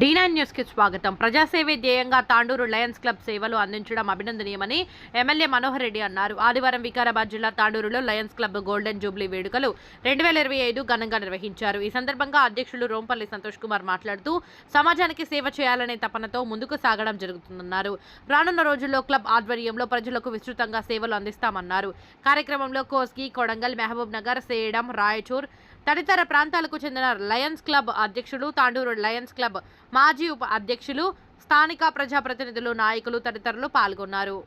డీనైన్ న్యూస్కి స్వాగతం. ప్రజాసేవే ధ్యేయంగా తాండూరు లయన్స్ క్లబ్ సేవలు అందించడం అభినందనీయమని ఎమ్మెల్యే మనోహర్ రెడ్డి అన్నారు. ఆదివారం వికారాబాద్ జిల్లా తాండూరులో లయన్స్ క్లబ్ గోల్డెన్ జూబ్లీ వేడుకలు రెండు వేల ఇరవై ఐదు ఘనంగా నిర్వహించారు. ఈ సందర్భంగా అధ్యక్షులు రోంపల్లి సంతోష్ కుమార్ మాట్లాడుతూ సమాజానికి సేవ చేయాలనే తపనతో ముందుకు సాగడం జరుగుతుందన్నారు. రానున్న రోజుల్లో క్లబ్ ఆధ్వర్యంలో ప్రజలకు విస్తృతంగా సేవలు అందిస్తామన్నారు. కార్యక్రమంలో కోస్గి కొడంగల్ మహబూబ్ నగర్ సేయడం రాయచూర్ తదితర ప్రాంతాలకు చెందిన లయన్స్ క్లబ్ అధ్యక్షులు తాండూరు లయన్స్ క్లబ్ మాజీ ఉప అధ్యక్షులు స్థానిక ప్రజాప్రతినిధులు నాయకులు తదితరులు పాల్గొన్నారు.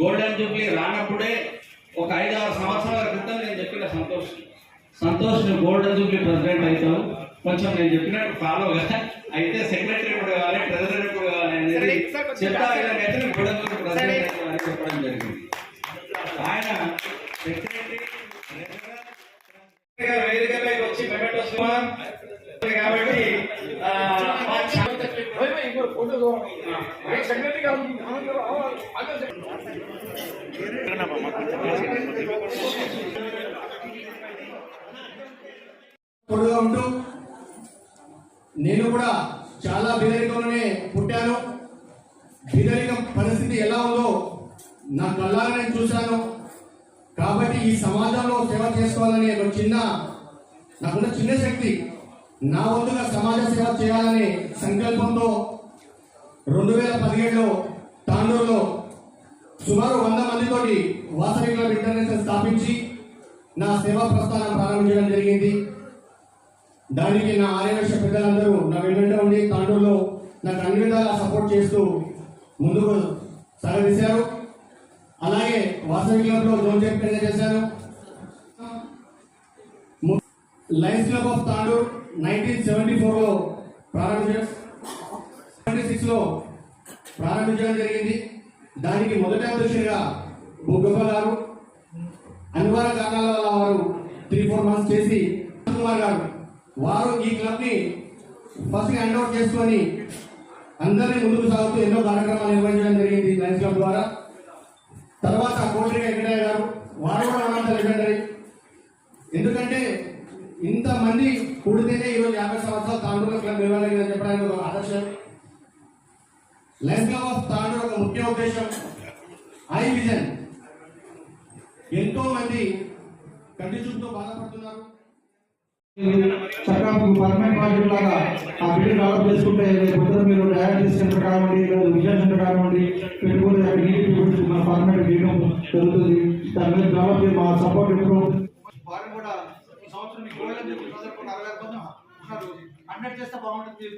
గోల్డెన్ జూబ్లీ రానప్పుడే ఒక ఐదు ఆరు సంవత్సరాల క్రితం నేను చెప్పిన సంతోష్. సంతోష్ నువ్వు గోల్డెన్ జూబ్లీ ప్రెసిడెంట్ అవుతావు. కొంచెం నేను చెప్పినట్టు ఫాలో అయితే సెక్రటరీ కూడా కావాలి ప్రెసిడెంట్ కూడా కావాలి అయితే అని చెప్పడం జరిగింది. ఆయన సెక్రటరీ వేదికపైకి వచ్చి మెమెంటో సుమార్ కాబట్టి ఆ, మా చా- తోడుగా ఉంటూ నేను కూడా చాలా బీదరికంలోనే పుట్టాను. బీదరికం పరిస్థితి ఎలా ఉందో నా కళ్ళారా నేను చూశాను. కాబట్టి ఈ సమాజంలో సేవ చేసుకోవాలనే ఒక చిన్న నాకున్న చిన్న శక్తి నా వంతుగా సమాజ సేవ చేయాలనే సంకల్పంతో రెండు వేల పదిహేడులో తాండూరులో సుమారు వంద మందితోటి వాసవి క్లబ్ ఇంటర్నేషనల్ స్థాపించి నా సేవా ప్రస్థానం ప్రారంభించడం జరిగింది. దానికి నా ఆర్యవర్ష పెద్దలందరూ నా వెంట ఉండి తాండూరులో నాకు అన్ని విధాలా సపోర్ట్ చేస్తూ ముందుకు సాగదీశారు. అలాగే వాసవి క్లబ్లో జోన్ చైర్మన్గా చేశారు. ము- Lions club of Tandur nineteen seventy ఫోర్లో ప్రారంభించడం సెవెంటీ సిక్స్లో ప్రారంభించడం జరిగింది. దానికి మొదటి అధ్యక్షుడిగా బుగ్గప్ప గారు అనివార్య కారణాల వల్ల వారు త్రీ ఫోర్ మంత్స్ చేసి కుమార్ గారు. వారు ఈ క్లబ్ని ఫస్ట్ హ్యాండ్ అవుట్ చేసుకొని అందరినీ ముందుకు సాగుతూ ఎన్నో కార్యక్రమాలు నిర్వహించడం జరిగింది లైన్స్ క్లబ్ ద్వారా. తర్వాత కోటి వెంకటయ్య గారు వారు కూడా మనంత లెజెండరీ ఎందుకంటే ఇంతమంది కూడితేనే ఈరోజు యాభై సంవత్సరాలు తాండూరు క్లబ్ నిర్వహిందని చెప్పడానికి ఒక ఆదర్శం. లైన్స్ క్లబ్ ఆఫ్ తాండూరు ఒక ముఖ్య ఉద్దేశం. Eye vision. ఎంతో మంది కంటి చూపుతో బాధపడుతున్నారు. చక్కగా పర్మనెంట్ ప్రాజెక్ట్ లాగా ఆ బిల్డింగ్ డెవలప్ చేసుకుంటే పొద్దున మీరు డయాలసిస్ సెంటర్ కానివ్వండి లేదా విజన్ సెంటర్ కానివ్వండి అక్కడ నీటి మన పర్మనెంట్ చేయడం జరుగుతుంది. దాని మీద డెవలప్ మా సపోర్ట్ ఎప్పుడు వారు కూడా ఈ సంవత్సరం మీకు అరవై హండ్రెడ్ చేస్తే బాగుంటుంది.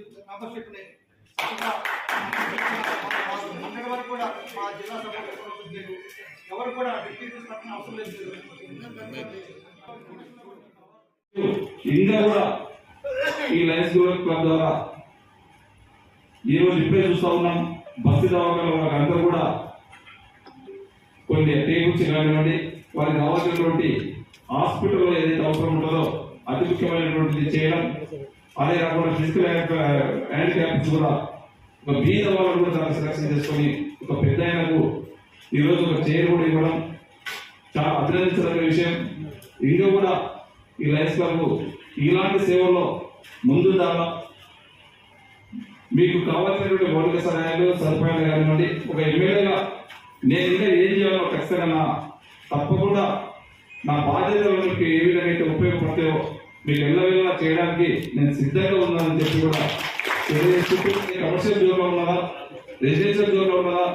హండ్రెడ్ వరకు కూడా మా జిల్లా సపోర్ట్ ఎవరు కూడా డిస్ట్రిక్ట్ అవసరం లేదు. ఇంకా కూడా ఈ లయన్స్ గ్రూప్ క్లబ్ ద్వారా ఈ రోజు ఇప్పుడే చూస్తా ఉన్నాం. బస్సు దవాఖాన వాళ్ళందరూ కూడా కొన్ని టేబుల్స్ కానివ్వండి వారికి కావాల్సినటువంటి హాస్పిటల్లో ఏదైతే అవసరం ఉంటుందో అతి ముఖ్యమైనటువంటిది చేయడం. అదే కాకుండా ఫిజికల్ హ్యాండిక్యాప్స్ కూడా ఒక బీద వాళ్ళను కూడా చాలా సెలక్షన్ చేసుకొని ఒక పెద్ద ఆయనకు ఈరోజు ఒక చైర్ కూడా ఇవ్వడం చాలా అభినందించదగిన విషయం. ఇంకా కూడా ఈ లయన్స్ క్లబ్ ఇలాంటి సేవల్లో ముందు దాకా మీకు కావాల్సినటువంటి మౌలిక సహాయాలు సదుపాయాలు కానివ్వండి ఒక ఎమ్మెల్యేగా నేను ఇంకా ఏం చేయాలో ఖచ్చితంగా తప్పకుండా నా బాధ్యతలకి ఏ విధంగా అయితే ఉపయోగపడతాయో మీకు ఎల్లవేళలా చేయడానికి నేను సిద్ధంగా ఉన్నానని చెప్పి కూడా తెలియజేసుకుంటూ కమర్షియల్ జోన్లో ఉన్నదా రెసిడెన్షియల్ జోన్లో ఉన్నదా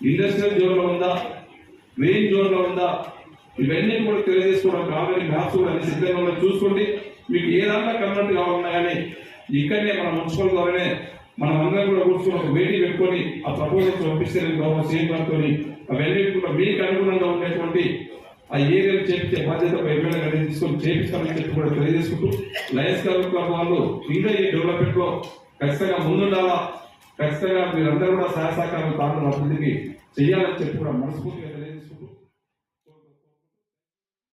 ఇండస్ట్రియల్ జోన్లో ఉందా గ్రీన్ జోన్లో ఉందా ఇవన్నీ కూడా తెలియజేసుకోవడం కావాలని మ్యాప్స్ కూడా అన్ని సిద్ధంగా చూసుకోండి మీకు ఏ దాంట్లో కన్వర్ట్ కావాలన్నా కానీ ఇక్కడనే మన మున్సిపల్ ద్వారానే మనం అందరం కూడా కూర్చొని ఒక మీటింగ్ పెట్టుకొని ఆ ప్రపోజల్స్ పంపిస్తే గవర్నర్ సీఎం గారితో అవన్నీ కూడా మీకు అనుగుణంగా ఉండేటువంటి ఆ ఏరియాలు చేపించే బాధ్యత ఎమ్మెల్యే గారిని తీసుకొని చేపిస్తామని చెప్పి కూడా తెలియజేసుకుంటూ లయన్స్ క్లబ్ క్లబ్ వాళ్ళు ఇంకా ఈ డెవలప్మెంట్లో ఖచ్చితంగా ముందుండాలా? ఖచ్చితంగా మీరందరూ కూడా సహాయ సహకారం తాను అభివృద్ధికి చేయాలని చెప్పి కూడా మనస్ఫూర్తిగా తెలియజేసుకుంటూ